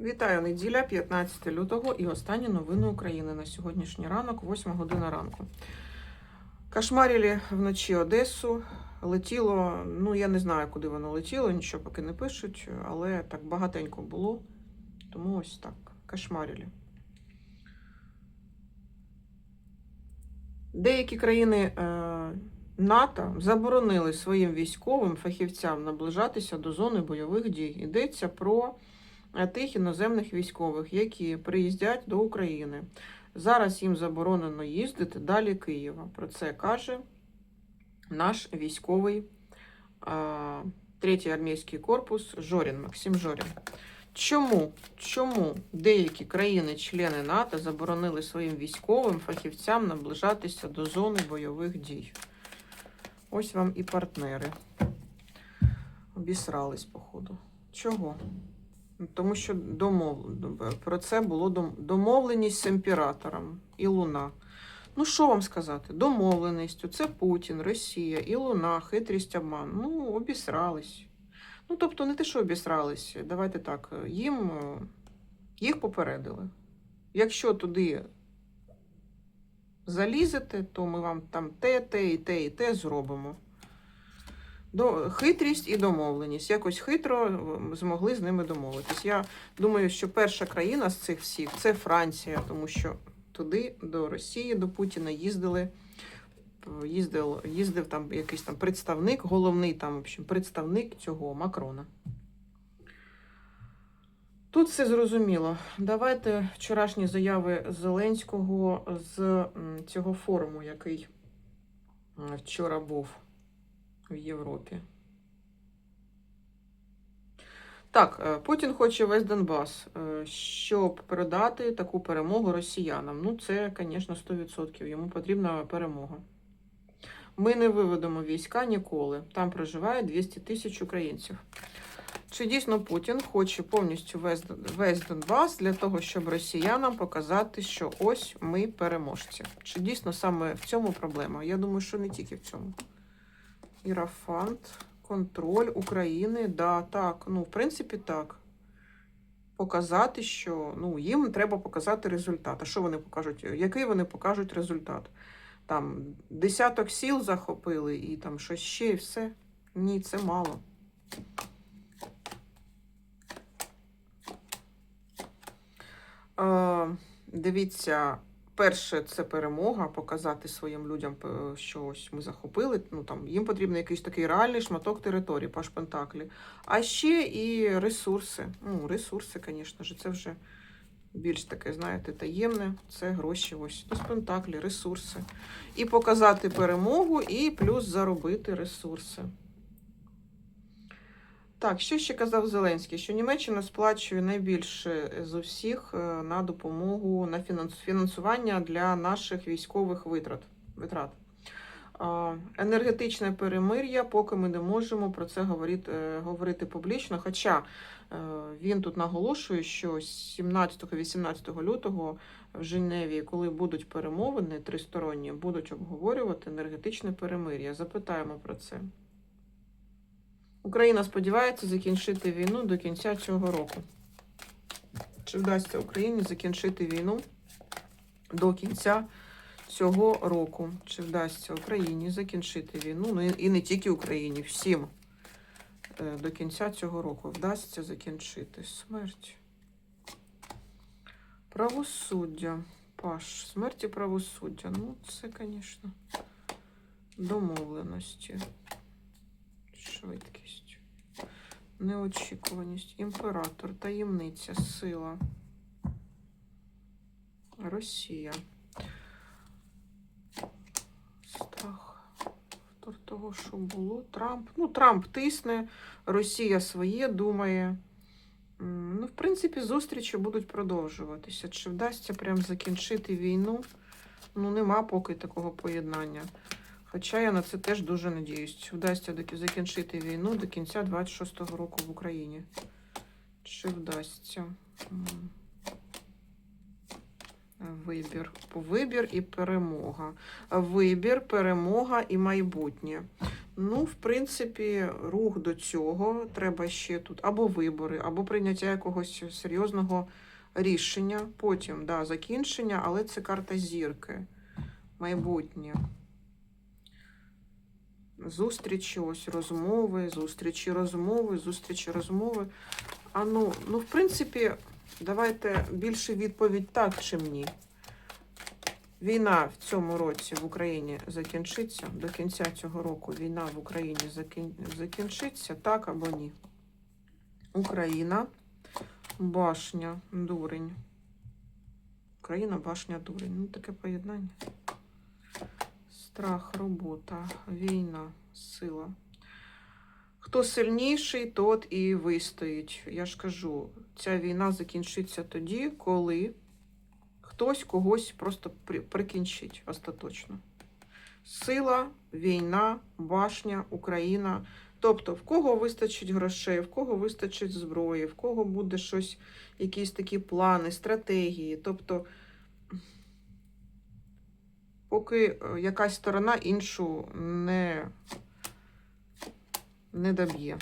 Вітаю неділя, 15 лютого і останні новини України на сьогоднішній ранок, 8 година ранку. Кошмарили вночі Одесу. Летіло, ну я не знаю, куди воно летіло, нічого поки не пишуть, але так багатенько було. Тому ось так. Кошмарили. Деякі країни е, НАТО заборонили своїм військовим фахівцям наближатися до зони бойових дій. Йдеться про тих іноземних військових, які приїздять до України. Зараз їм заборонено їздити далі Києва. Про це каже наш військовий третій армійський корпус Жорін, Максим Жорін. Чому? Чому деякі країни-члени НАТО заборонили своїм військовим фахівцям наближатися до зони бойових дій? Ось вам і партнери. Обісрались, походу. Чого? Тому що домов... про це було дом- домовленість з імператором і Луна. Ну, що вам сказати? Домовленістю. Це Путін, Росія і Луна, хитрість обман. Ну, обісрались. Ну, тобто, не те, що обісрались, давайте так, їм їх попередили. Якщо туди залізете, то ми вам там те, те і те, і те зробимо. До, хитрість і домовленість. Якось хитро змогли з ними домовитись. Я думаю, що перша країна з цих всіх це Франція, тому що туди, до Росії, до Путіна їздили. Їздив, їздив там якийсь там представник, головний там, в общем, представник цього Макрона. Тут все зрозуміло. Давайте вчорашні заяви Зеленського з цього форуму, який вчора був в Європі. Так, е, Путін хоче весь Донбас, е, щоб передати таку перемогу росіянам. Ну, це, звісно, 100%. Йому потрібна перемога. Ми не виведемо війська ніколи. Там проживає 200 тисяч українців. Чи дійсно Путін хоче повністю весь, весь Донбас для того, щоб росіянам показати, що ось ми переможці? Чи дійсно саме в цьому проблема? Я думаю, що не тільки в цьому. Ірафант, контроль України, да, так. Ну, в принципі, так. Показати, що ну, їм треба показати результат. А що вони покажуть? Який вони покажуть результат? Там десяток сіл захопили і там щось ще і все. Ні, це мало. Е, дивіться, перше це перемога, показати своїм людям, е, що ось ми захопили. Ну там їм потрібен якийсь такий реальний шматок території, паш Пентаклі. А ще і ресурси. Ну, ресурси, звісно ж, це вже більш таке, знаєте, таємне. Це гроші. Ось до Пентаклі, ресурси. І показати перемогу, і плюс заробити ресурси. Так, що ще казав Зеленський? Що Німеччина сплачує найбільше з усіх е, на допомогу на фінанс- фінансування для наших військових витрат. витрат. Енергетичне перемир'я, поки ми не можемо про це говорити, е, говорити публічно. Хоча е, він тут наголошує, що 17-18 лютого в Женеві, коли будуть перемовини тристоронні, будуть обговорювати енергетичне перемир'я. Запитаємо про це. Україна сподівається закінчити війну до кінця цього року. Чи вдасться Україні закінчити війну до кінця цього року? Чи вдасться Україні закінчити війну? Ну і не тільки Україні, всім е, до кінця цього року вдасться закінчити смерть. Правосуддя. Паш, смерть і правосуддя. Ну, це, звісно, домовленості. Швидкість. Неочікуваність. Імператор. Таємниця. Сила. Росія. Страх. Втор того, що було. Трамп. Ну, Трамп тисне. Росія своє думає. Ну, в принципі, зустрічі будуть продовжуватися. Чи вдасться прям закінчити війну? Ну, нема поки такого поєднання. Хоча я на це теж дуже надіюсь. Вдасться закінчити війну до кінця 26-го року в Україні. Чи вдасться? Вибір. Вибір і перемога. Вибір, перемога і майбутнє. Ну, в принципі, рух до цього треба ще тут або вибори, або прийняття якогось серйозного рішення. Потім, да, закінчення, але це карта зірки. Майбутнє. Зустрічі, ось розмови, зустрічі, розмови, зустрічі, розмови. А ну, ну, в принципі, давайте більше відповідь так чи ні. Війна в цьому році в Україні закінчиться. До кінця цього року війна в Україні закін... закінчиться, так або ні. Україна, башня, дурень. Україна, башня, дурень. Ну, таке поєднання. Страх, робота, війна, сила. Хто сильніший, тот і вистоїть. Я ж кажу, ця війна закінчиться тоді, коли хтось когось просто прикінчить остаточно. Сила, війна, башня, Україна. Тобто, в кого вистачить грошей, в кого вистачить зброї, в кого буде щось, якісь такі плани, стратегії. Тобто, поки е, якась сторона іншу не, не доб'є.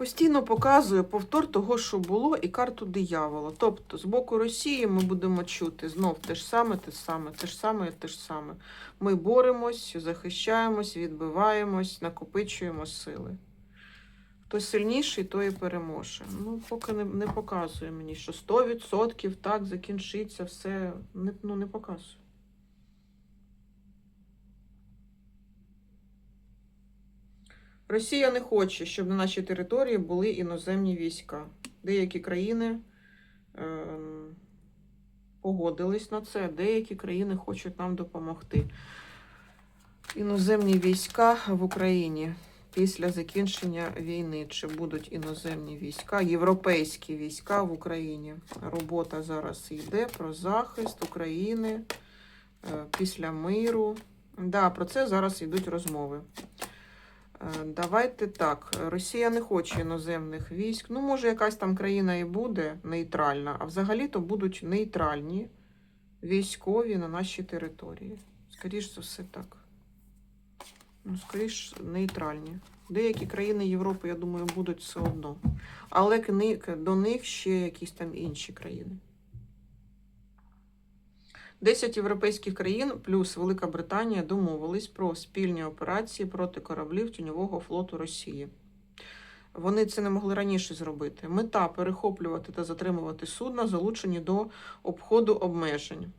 Постійно показує повтор того, що було, і карту диявола. Тобто, з боку Росії ми будемо чути знов те ж саме, те ж саме, те ж саме, те ж саме. Ми боремось, захищаємось, відбиваємось, накопичуємо сили. Хто сильніший, той і переможе. Ну, поки не, не показує мені, що 100% так закінчиться все. Не, ну, не показує. Росія не хоче, щоб на нашій території були іноземні війська. Деякі країни ем, погодились на це, деякі країни хочуть нам допомогти. Іноземні війська в Україні після закінчення війни. Чи будуть іноземні війська, європейські війська в Україні? Робота зараз йде про захист України е, після миру. Да, про це зараз йдуть розмови. Е, Давайте так. Росія не хоче іноземних військ. Ну, може, якась там країна і буде нейтральна, а взагалі-то будуть нейтральні військові на нашій території. Скоріш за все, так. Ну, скоріш, нейтральні. Деякі країни Європи, я думаю, будуть все одно. Але до них ще якісь там інші країни. 10 європейських країн плюс Велика Британія домовились про спільні операції проти кораблів тіньового флоту Росії. Вони це не могли раніше зробити. Мета перехоплювати та затримувати судна, залучені до обходу обмежень.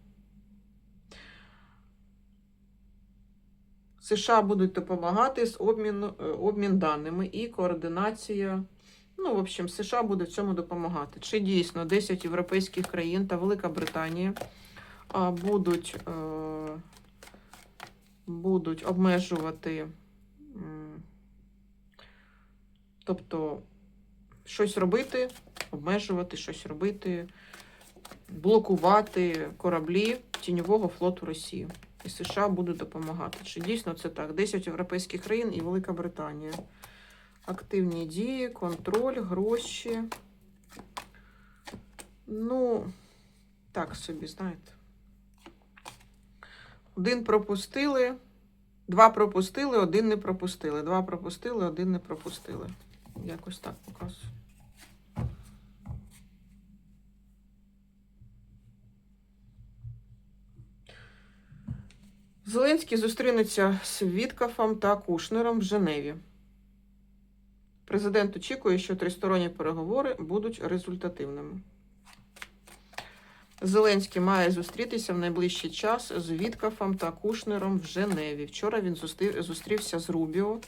США будуть допомагати з обміну, е, обмін даними і координація. Ну, в общем, США буде в цьому допомагати. Чи дійсно 10 європейських країн та Велика Британія будуть, е, будуть обмежувати, тобто щось робити, обмежувати, щось робити, блокувати кораблі тіньового флоту Росії. І США будуть допомагати. Чи дійсно це так? 10 європейських країн і Велика Британія. Активні дії, контроль, гроші. Ну, так собі, знаєте. Один пропустили, два пропустили, один не пропустили. Два пропустили, один не пропустили. Якось так показую. Зеленський зустрінеться з Віткафом та Кушнером в Женеві. Президент очікує, що тристоронні переговори будуть результативними. Зеленський має зустрітися в найближчий час з Віткафом та Кушнером в Женеві. Вчора він зустрівся з Рубіо.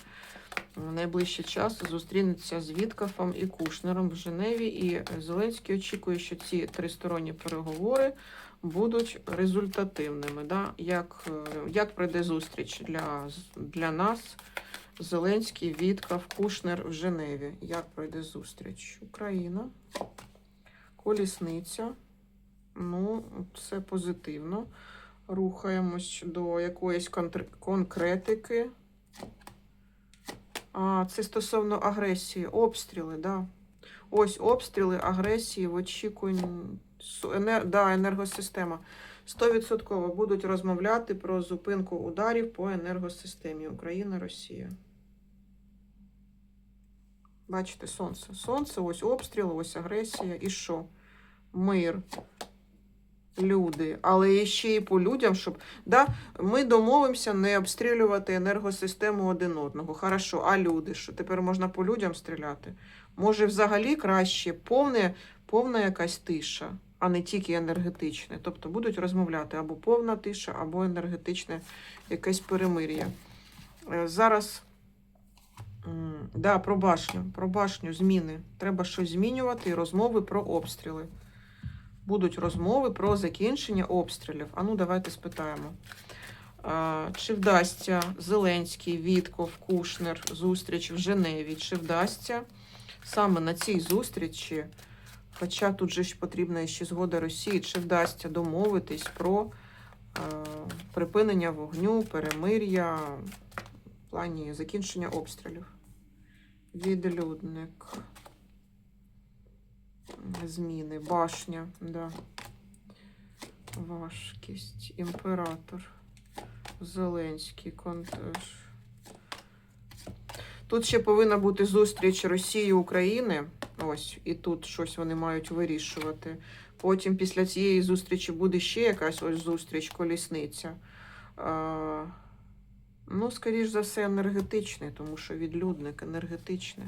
В найближчий час зустрінеться з Віткафом і Кушнером в Женеві. І Зеленський очікує, що ці тристоронні переговори будуть результативними. Да? Як, е, як пройде зустріч для, для нас? Зеленський, Віткав, Кушнер в Женеві. Як пройде зустріч? Україна. Колісниця. Ну, це позитивно. Рухаємось до якоїсь конкретики. А, це стосовно агресії. Обстріли, да. Ось обстріли, агресії в очікуванні енер... Да, енергосистема. 100% будуть розмовляти про зупинку ударів по енергосистемі Україна, Росія. Бачите, сонце. Сонце, ось обстріл, ось агресія. І що? Мир. Люди. Але ще і по людям, щоб. Да, ми домовимося не обстрілювати енергосистему один одного. Хорошо, а люди? Що тепер можна по людям стріляти? Може, взагалі краще повне, повна якась тиша, а не тільки енергетичне. Тобто будуть розмовляти або повна тиша, або енергетичне якесь перемир'я. Е, Зараз. Да, про башню, про башню, зміни. Треба щось змінювати розмови про обстріли. Будуть розмови про закінчення обстрілів. А ну, давайте спитаємо. Чи вдасться Зеленський, Вітков, Кушнер зустріч в Женеві? Чи вдасться саме на цій зустрічі, хоча тут же ж потрібна ще згода Росії, чи вдасться домовитись про е, припинення вогню, перемир'я в плані закінчення обстрілів? Відлюдник. Зміни, башня, да. Важкість, імператор, Зеленський, контеж. Тут ще повинна бути зустріч Росії України. Ось, і тут щось вони мають вирішувати. Потім після цієї зустрічі буде ще якась ось зустріч, колісниця. А, ну, скоріш за все, енергетичний, тому що відлюдник енергетичний.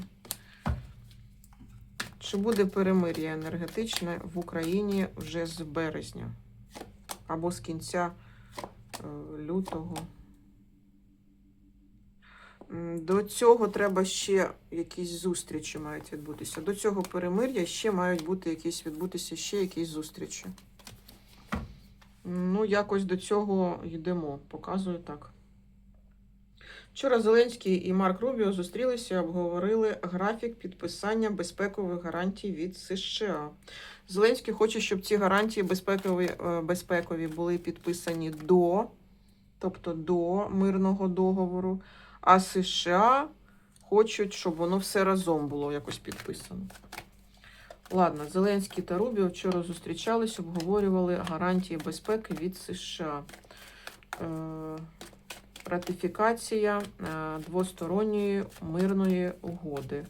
Чи буде перемир'я енергетичне в Україні вже з березня або з кінця е, лютого? До цього треба ще якісь зустрічі мають відбутися. До цього перемир'я ще мають бути якісь відбутися ще якісь зустрічі. Ну, якось до цього йдемо. Показую так. Вчора Зеленський і Марк Рубіо зустрілися, і обговорили графік підписання безпекових гарантій від США. Зеленський хоче, щоб ці гарантії безпекові, е, безпекові були підписані до, тобто до мирного договору. А США хочуть, щоб воно все разом було якось підписано. Ладно, Зеленський та Рубіо вчора зустрічались, обговорювали гарантії безпеки від США. Е, ратифікація е, двосторонньої мирної угоди.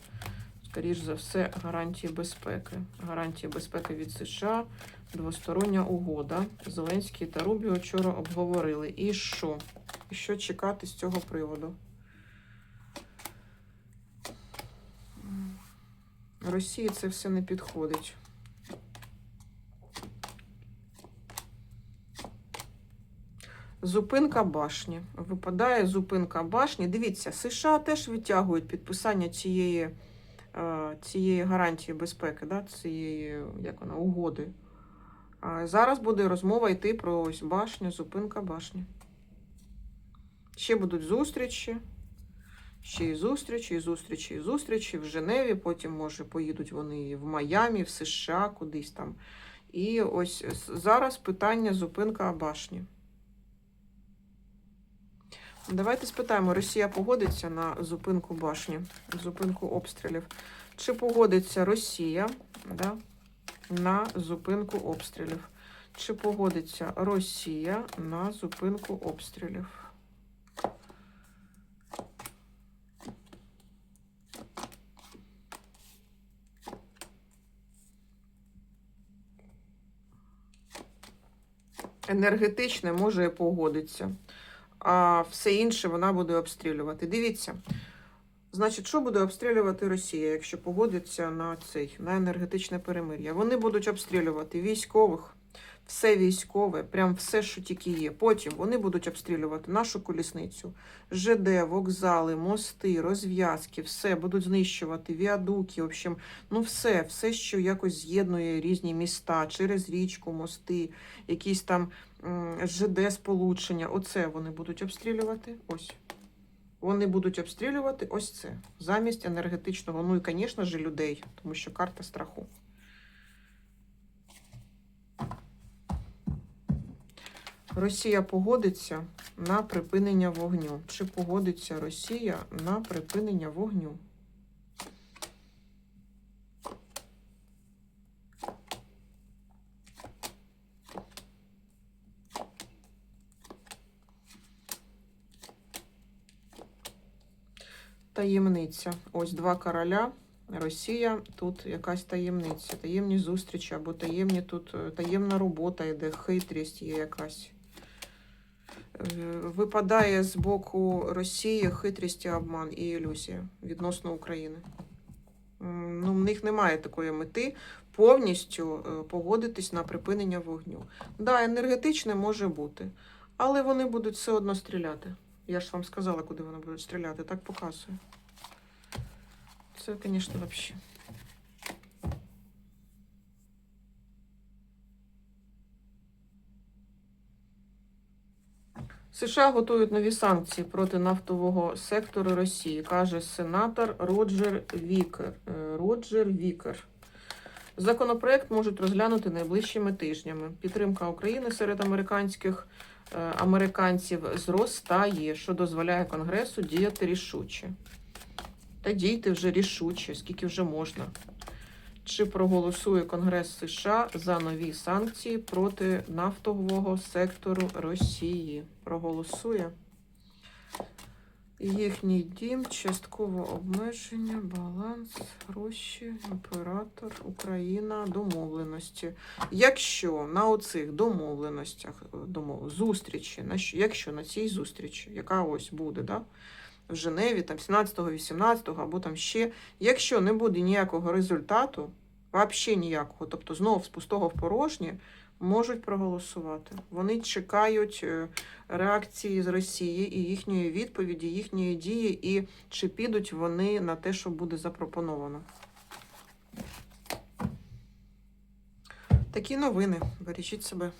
Скоріш за все, гарантії безпеки. Гарантії безпеки від США, двостороння угода. Зеленський та Рубіо вчора обговорили. І що? І що чекати з цього приводу? Росії це все не підходить. Зупинка башні. Випадає зупинка башні. Дивіться, США теж відтягують підписання цієї, е, цієї гарантії безпеки, да? цієї як вона, угоди. А зараз буде розмова йти про ось башню, зупинка башні. Ще будуть зустрічі. Ще і зустрічі, і зустрічі, і зустрічі в Женеві. Потім, може, поїдуть вони в Майамі, в США, кудись там. І ось зараз питання зупинка башні. Давайте спитаємо, Росія погодиться на зупинку башні, зупинку обстрілів. Чи погодиться Росія да, на зупинку обстрілів? Чи погодиться Росія на зупинку обстрілів? Енергетичне може і погодиться а все інше вона буде обстрілювати. Дивіться, значить, що буде обстрілювати Росія, якщо погодиться на цей на енергетичне перемир'я? Вони будуть обстрілювати військових, все військове, прям все, що тільки є. Потім вони будуть обстрілювати нашу колісницю, ЖД, вокзали, мости, розв'язки, все будуть знищувати, віадуки, в общем, ну все, все, що якось з'єднує різні міста через річку, мости, якісь там ЖД сполучення. Оце вони будуть обстрілювати. Ось. Вони будуть обстрілювати ось це. Замість енергетичного, ну і, звісно ж, людей, тому що карта страху. Росія погодиться на припинення вогню. Чи погодиться Росія на припинення вогню? Таємниця. Ось два короля. Росія тут якась таємниця, таємні зустрічі або таємні тут е, таємна робота йде, хитрість є якась. Випадає з боку Росії хитрість і обман і ілюзія відносно України. Ну, в них немає такої мети повністю е, погодитись на припинення вогню. Да, енергетичне може бути, але вони будуть все одно стріляти. Я ж вам сказала, куди вони будуть стріляти, так показує. Це, звісно, взагалі. США готують нові санкції проти нафтового сектору Росії, каже сенатор Роджер Вікер. Е, Роджер Вікер. Законопроект можуть розглянути найближчими тижнями. Підтримка України серед американських е, американців зростає, що дозволяє Конгресу діяти рішуче. Та дійте вже рішуче, скільки вже можна. Чи проголосує Конгрес США за нові санкції проти нафтового сектору Росії? Проголосує. Їхній дім, часткове обмеження, баланс, гроші, оператор, Україна, домовленості. Якщо на оцих домовленостях, е, домов, зустрічі, на що- якщо на цій зустрічі, яка ось буде, да, в Женеві, там 17-го, 18-го, або там ще, якщо не буде ніякого результату, взагалі ніякого, тобто знов з пустого в порожнє, можуть проголосувати. Вони чекають е, реакції з Росії і їхньої відповіді, їхньої дії, і чи підуть вони на те, що буде запропоновано. Такі новини. Бережіть себе.